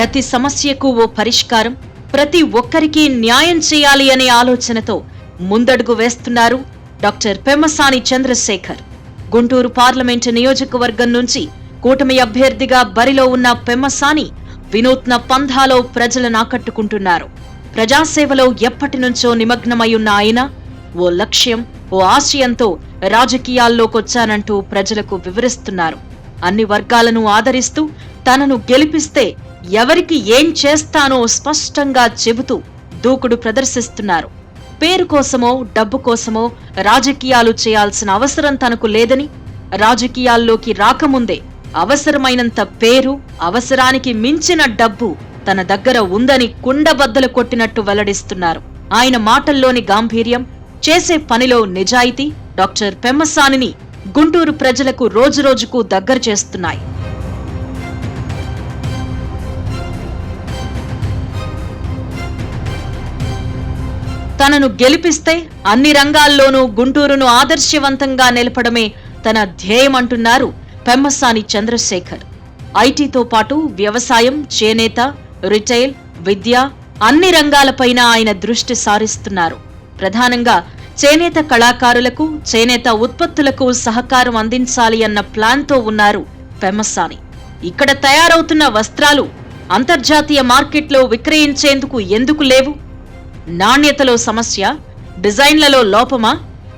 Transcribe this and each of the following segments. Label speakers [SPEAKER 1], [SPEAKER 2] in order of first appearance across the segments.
[SPEAKER 1] ప్రతి సమస్యకు ఓ పరిష్కారం ప్రతి ఒక్కరికి న్యాయం చేయాలి అనే ఆలోచనతో ముందడుగు వేస్తున్నారు డాక్టర్ పెమ్మసాని చంద్రశేఖర్. గుంటూరు పార్లమెంటు నియోజకవర్గం నుంచి కూటమి అభ్యర్థిగా బరిలో ఉన్న పెమ్మసాని వినూత్న పంథాలో ప్రజలను ఆకట్టుకుంటున్నారు. ప్రజాసేవలో ఎప్పటి నుంచో నిమగ్నమై ఉన్న ఆయన ఓ లక్ష్యం ఓ ఆశయంతో రాజకీయాల్లోకొచ్చానంటూ ప్రజలకు వివరిస్తున్నారు. అన్ని వర్గాలను ఆదరిస్తూ తనను గెలిపిస్తే ఎవరికి ఏం చేస్తానో స్పష్టంగా చెబుతూ దూకుడు ప్రదర్శిస్తున్నారు. పేరు కోసమో డబ్బు కోసమో రాజకీయాలు చేయాల్సిన అవసరం తనకు లేదని రాజకీయాల్లోకి రాకముందే అవసరమైనంత పేరు అవసరానికి మించిన డబ్బు తన దగ్గర ఉందని కుండబద్దలు కొట్టినట్టు వెల్లడిస్తున్నారు. ఆయన మాటల్లోని గాంభీర్యం చేసే పనిలో నిజాయితీ డాక్టర్ పెమ్మసానిని గుంటూరు ప్రజలకు రోజురోజుకు దగ్గర చేస్తున్నాయి. తనను గెలిపిస్తే అన్ని రంగాల్లోనూ గుంటూరును ఆదర్శవంతంగా నిలపడమే తన ధ్యేయమంటున్నారు పెమ్మసాని చంద్రశేఖర్. ఐటీతో పాటు వ్యవసాయం చేనేత రిటైల్ విద్య అన్ని రంగాలపైన ఆయన దృష్టి సారిస్తున్నారు. ప్రధానంగా చేనేత కళాకారులకు చేనేత ఉత్పత్తులకు సహకారం అందించాలి అన్న ప్లాన్తో ఉన్నారు పెమ్మసాని. ఇక్కడ తయారవుతున్న వస్త్రాలు అంతర్జాతీయ మార్కెట్లో విక్రయించేందుకు ఎందుకు లేవు? నాణ్యతలో సమస్య డిజైన్లలో లోపమా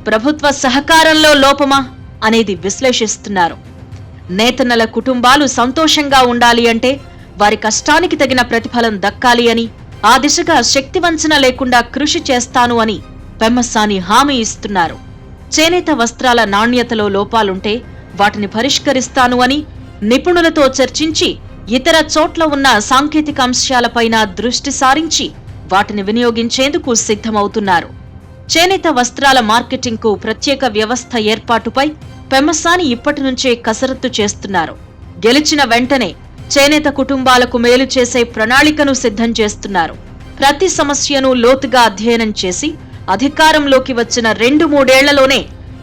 [SPEAKER 1] ప్రభుత్వ సహకారంలో లోపమా అనేది విశ్లేషిస్తున్నారు. నేతన్నల కుటుంబాలు సంతోషంగా ఉండాలి అంటే వారి కష్టానికి తగిన ప్రతిఫలం దక్కాలి అని ఆ దిశగా శక్తివంచన లేకుండా కృషి చేస్తాను అని పెమ్మసాని హామీ ఇస్తున్నారు. చేనేత వస్త్రాల నాణ్యతలో లోపాలుంటే వాటిని పరిష్కరిస్తాను అని నిపుణులతో చర్చించి ఇతర చోట్ల ఉన్న సాంకేతిక అంశాలపైన దృష్టి సారించి వాటిని వినియోగించేందుకు సిద్ధమవుతున్నారు. చేనేత వస్త్రాల మార్కెటింగ్కు ప్రత్యేక వ్యవస్థ ఏర్పాటుపై పెమ్మసాని ఇప్పటి నుంచే కసరత్తు చేస్తున్నారు. గెలిచిన వెంటనే చేనేత కుటుంబాలకు మేలు చేసే ప్రణాళికను సిద్ధం చేస్తున్నారు. ప్రతి సమస్యను లోతుగా అధ్యయనం చేసి అధికారంలోకి వచ్చిన రెండు మూడేళ్ళలోనే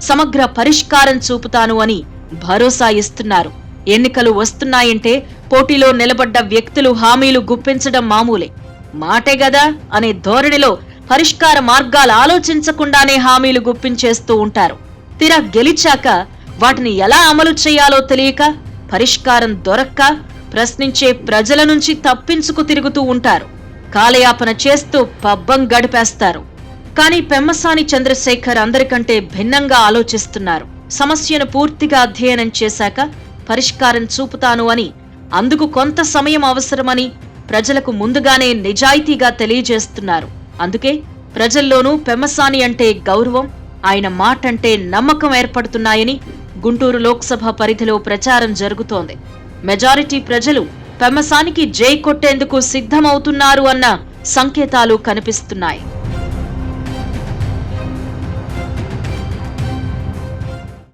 [SPEAKER 1] సమగ్ర పరిష్కారం చూపుతాను అని భరోసా ఇస్తున్నారు. ఎన్నికలు వస్తున్నాయంటే పోటీలో నిలబడ్డ వ్యక్తులు హామీలు గుప్పించడం మామూలే. మాటే గదా అనే ధోరణిలో పరిష్కార మార్గాలు ఆలోచించకుండానే హామీలు గుప్పించేస్తూ ఉంటారు. తీరా గెలిచాక వాటిని ఎలా అమలు చేయాలో తెలియక పరిష్కారం దొరక్క ప్రశ్నించే ప్రజల నుంచి తప్పించుకు తిరుగుతూ ఉంటారు. కాలయాపన చేస్తూ పబ్బం గడిపేస్తారు. కానీ పెమ్మసాని చంద్రశేఖర్ అందరికంటే భిన్నంగా ఆలోచిస్తున్నారు. సమస్యను పూర్తిగా అధ్యయనం చేశాక పరిష్కారం చూపుతాను అని అందుకు కొంత సమయం అవసరమని ప్రజలకు ముందుగానే నిజాయితీగా తెలియజేస్తున్నారు. అందుకే ప్రజల్లోనూ పెమ్మసాని అంటే గౌరవం ఆయన మాట అంటే నమ్మకం ఏర్పడుతున్నాయని గుంటూరు లోక్సభ పరిధిలో ప్రచారం జరుగుతోంది. మెజారిటీ ప్రజలు పెమ్మసానికి జై కొట్టేందుకు సిద్ధమవుతున్నారు అన్న సంకేతాలు కనిపిస్తున్నాయి.